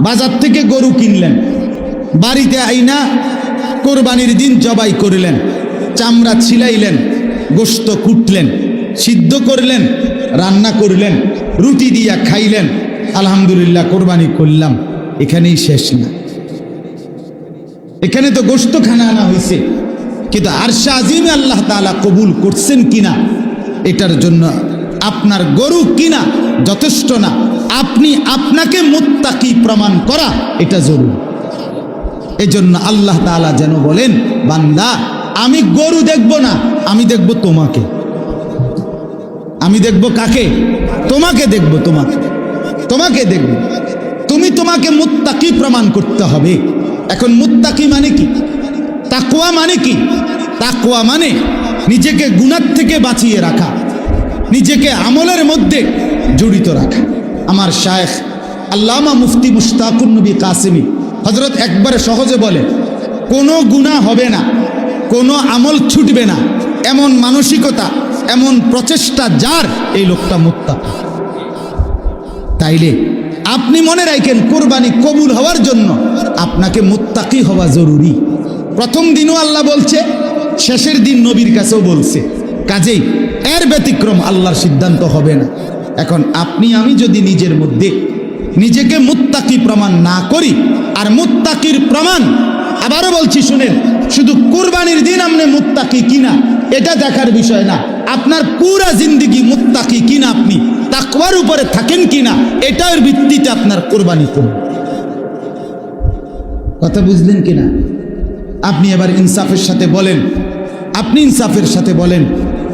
বাজার থেকে গরু কিনলেন। বাড়িতে আইনা কোরবানির দিন জবাই করলেন। চামড়া ছিলাইলেন, গোস্ত কুটলেন, সিদ্ধ করলেন, রান্না করলেন, রুটি দিয়া খাইলেন। আলহামদুলিল্লাহ কোরবানি করলাম, এখানেই শেষ না। এখানে তো গোস্ত খানা আনা হয়েছে কিন্তু আরশা আজিমে আল্লাহ তাআলা কবুল করছেন কিনা, এটার জন্য আপনার গরু কিনা যথেষ্ট না। আপনি আপনাকে মুত্তাকি প্রমাণ করা, এটা জরুরি। এজন্য আল্লাহ তাআলা যেন বলেন, বান্দা, আমি গরু দেখব না, আমি দেখব তোমাকে। আমি দেখব কাকে? তোমাকে দেখব তোমাকে। তোমাকে দেখব। তুমি তোমাকে মুত্তাকি প্রমাণ করতে হবে। এখন মুত্তাকি মানে কি? তাকুয়া মানে কি? তাকুয়া মানে নিজেকে গুণার থেকে বাঁচিয়ে রাখা, নিজেকে আমলের মধ্যে জড়িত রাখা। আমার শায়েখ আল্লামা মুফতি মুশতাকুর নবী কাসিমি হজরত একবারে সহজে বলে, কোনো গুণা হবে না, কোনো আমল ছুটবে না, এমন মানসিকতা, এমন প্রচেষ্টা যার এই লোকটা মুত্তাকি। তাইলে আপনি মনে রাখেন কোরবানি কবুল হওয়ার জন্য আপনাকে মুত্তাকি হওয়া জরুরি। প্রথম দিনও আল্লাহ বলছে, শেষের দিন নবীর কাছেও বলছে। কাজেই এর ব্যতিক্রম আল্লাহর সিদ্ধান্ত হবে না। এখন আপনি, আমি যদি নিজের মধ্যে নিজেকে মুত্তাকি প্রমাণ না করি, আর মুত্তাকির প্রমাণ, আবারও বলছি শুনেন, শুধু কুরবানির দিন আপনি মুত্তাকি কিনা, এটা দেখার বিষয় না। আপনার পুরা জিন্দিগি মুত্তাকি কিনা আপনি, তাকওয়ার উপরে থাকেন কিনা, এটার ভিত্তিতে আপনার কোরবানি করুন। কথা বুঝলেন কিনা? আপনি এবার ইনসাফের সাথে বলেন, আপনি ইনসাফের সাথে বলেন,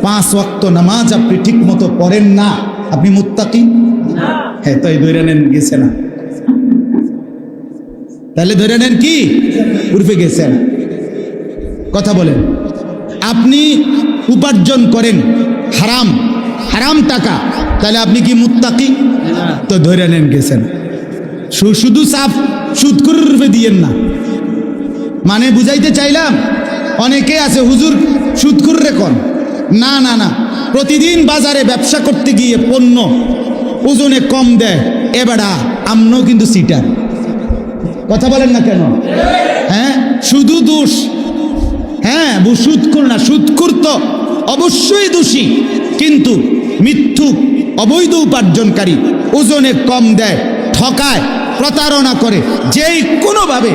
পাঁচ ওয়াক্ত নামাজ আপনি ঠিক মতো পড়েন না। আপনি মুত্তাকি? হ্যাঁ তাই ধরে নেন, গেছে না। তাহলে ধরে নেন কি? উর্ফে গেছেন কথা বলেন। আপনি উপার্জন করেন, হারাম হারাম টাকা, তাহলে আপনি কি মুত্তাকি? তো ধরে নেন গেছেন শুধু সাফ সুদ করে দিয়েন না। মানে বুঝাইতে চাইলাম, অনেকে আছে, হুজুর সুদ করে কন। না না না। প্রতিদিন বাজারে ব্যবসা করতে গিয়ে পণ্য ওজনে কম দেয়। এবারা আমনও কিন্তু সিটার। কথা বলেন না কেন? হ্যাঁ? শুধু দোষ। হ্যাঁ সুদখোর না সুদখোর তো অবশ্যই দোষী। কিন্তু মিথ্যুক অবৈধ উপার্জনকারী ওজনে কম দেয়, ঠকায়, প্রতারণা করে। যেই কোনোভাবে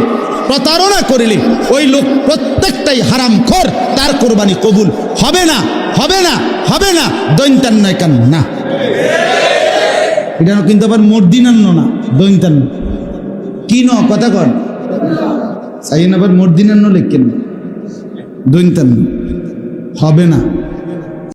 প্রতারণা করিলে ওই লোক প্রত্যেকটাই হারাম খোর তার কোরবানি কবুল হবে না। হবে না হবে না। দৈন্তান্ন কান না এটা কিন্তু আবার মর্দিনান্ন না, দৈন্তান্ন। কি ন, কথা কর সাইন আবার মর্দিনান্ন লেখেন। দৈন্তান্ন। হবে না।